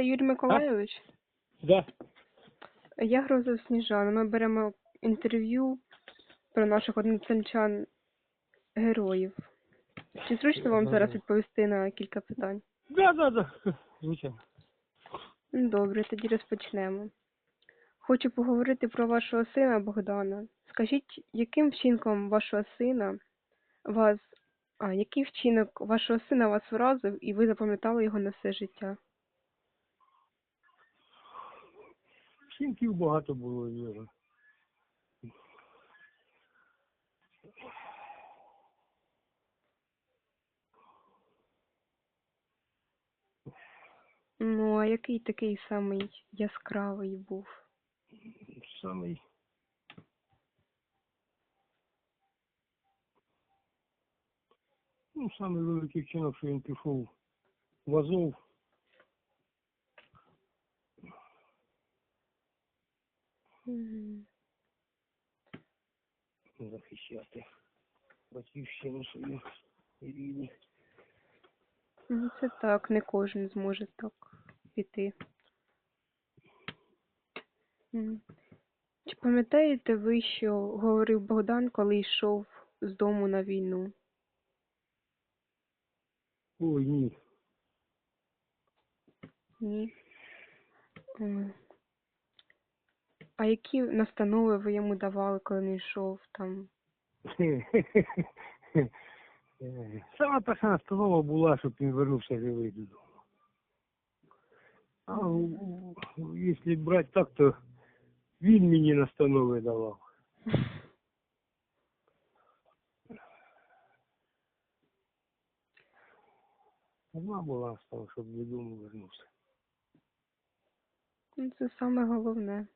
Це Юрій Миколайович? Да. Я Грозов Сніжана. Ми беремо інтерв'ю про наших односельчан героїв. Чи зручно вам зараз відповісти на кілька питань? Да, да, да. Звичайно. Ну, Добре, тоді розпочнемо. Хочу поговорити про вашого сина Богдана. Скажіть, яким вчинком вашого сина вас, а який вчинок вашого сина вас вразив і ви запам'ятали його на все життя? Вчинків багато було в. Ну, а який такий самий яскравий був? Самий. Ну, самий великий вчинок, що він пішов в Азов. Захищати батьківщину свою і рідні. Ну, це так, не кожен зможе так піти. Чи пам'ятаєте ви, що говорив Богдан, коли йшов з дому на війну? Ой, ні. Ні. А які настанови ви йому давали, коли він йшов там? Сама перша настанова була, щоб він вернувся живий додому. А якщо брати так, то він мені настанови давав. Одна була настанова, щоб додому вернувся. Ну, це саме головне.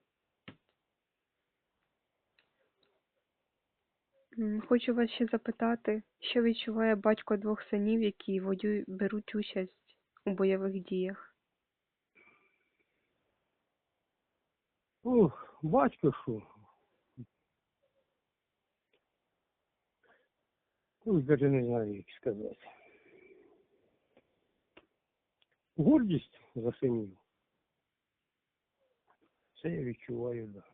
Хочу вас ще запитати, що відчуває батько двох синів, які воюють, беруть участь у бойових діях? Ну, батько що? Ну, навіть не знаю, як сказати. Гордість за синів. Це я відчуваю, да.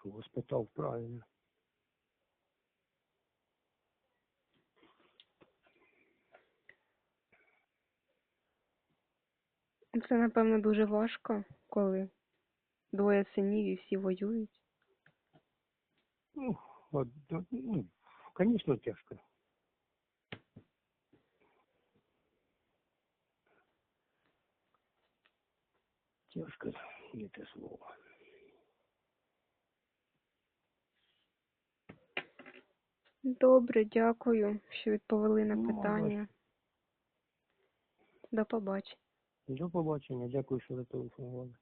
Що Воспитав правильно. Це, напевно, дуже важко, коли двоє синів і всі воюють. Ну, от, да, ну, звісно, тяжко. Тяжко, не те слово. Добре, дякую, що відповіли на Ну, питання. До побачення. До побачення, дякую, що зателефонували.